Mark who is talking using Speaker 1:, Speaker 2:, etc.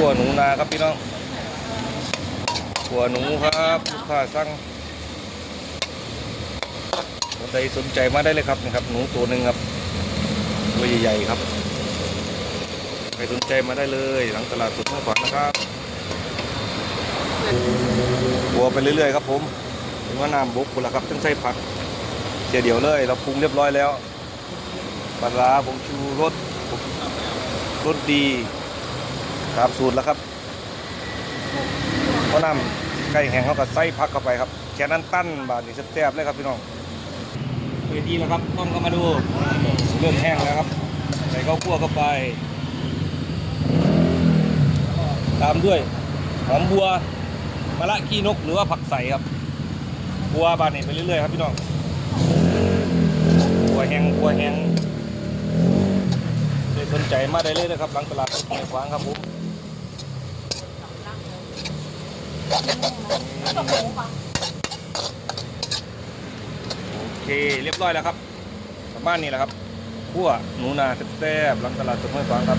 Speaker 1: ขัวหนูนาครับพี่น้องขัวหนูครับลูกค้าสั่งคนใดสนใจมาได้เลยครับนี่ครับ หนูตัวหนึ่งครับตัวใหญ่ๆครับใครสนใจมาได้เลย หลังตลาดสดเมื่อก่อนนะครับขัวไปเรื่อยๆครับผมถึงว่าน้ำบกคุณละครับต้องใส่ผักเสียเดี๋ยวเลย เราปรุงเรียบร้อยแล้วปลาร้าผงชูรสรสดี ตามสูตรแล้วครับเพราะน้ำไก่แห้งเขาก็ใส่ผักเข้าไปครับแค่นั้นตั้นบาทนี่แซ่บๆเลยครับพี่น้องเวทีแล้วครับต้องเข้ามาดูเริ่มแห้งแล้วครับใส่ข้าวคั่วเข้าไป ตามด้วยหอมบัวมะละขี้นกหรือว่าผักใสครับบัวบานนี่ไปเรื่อยๆครับพี่น้องบัวแห้งบัวแห้งใครสนใจมาได้เลยนะครับหลังตลาดในฟางครับผม โอเคเรียบร้อยแล้วครับประมาณนี้แหละครับคั่วหนูนาแซ่บๆหลังตลาดสดห้วยฟางครับ